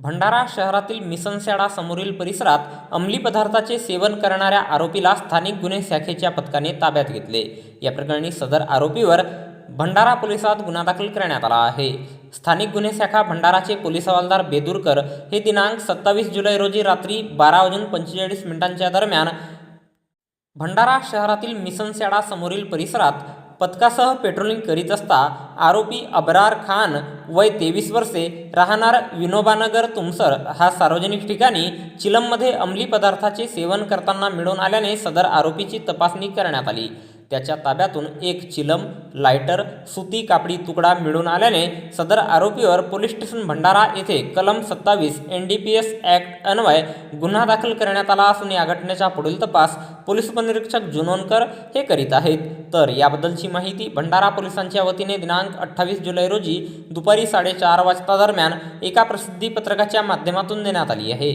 भंडारा शहरातील मिसनशेडा समोरील परिसरात अंमली पदार्थाचे सेवन करणाऱ्या आरोपीला स्थानिक गुन्हे शाखेच्या पथकाने ताब्यात घेतले. या प्रकरणी सदर आरोपीवर भंडारा पोलिसात गुन्हा दाखल करण्यात आला आहे. स्थानिक गुन्हे शाखा भंडाराचे पोलीस हवालदार बेदूरकर हे दिनांक सत्तावीस जुलै रोजी रात्री बारा वाजून पंचेचाळीस मिनिटांच्या दरम्यान भंडारा शहरातील मिसन समोरील परिसरात पथकासह पेट्रोलिंग करीत असता आरोपी अबरार खान वय तेवीस वर्षे राहणार विनोबानगर तुमसर हा सार्वजनिक ठिकाणी चिलममध्ये अंमली पदार्थाचे सेवन करताना मिळून आल्याने सदर आरोपीची तपासणी करण्यात आली. त्याच्या ताब्यातून एक चिलम लायटर सुती कापडी तुकडा मिळून आल्याने सदर आरोपीवर पोलीस स्टेशन भंडारा येथे कलम सत्तावीस N D P S act Anvay गुन्हा दाखल करण्यात आला असून या घटनेचा पुढील तपास पोलीस उपनिरीक्षक जुनोनकर हे करीत आहेत. तर याबद्दलची माहिती भंडारा पोलिसांच्या वतीने दिनांक अठ्ठावीस जुलै रोजी दुपारी साडेचार वाजता दरम्यान एका प्रसिद्धी पत्रकाच्या माध्यमातून देण्यात आली आहे.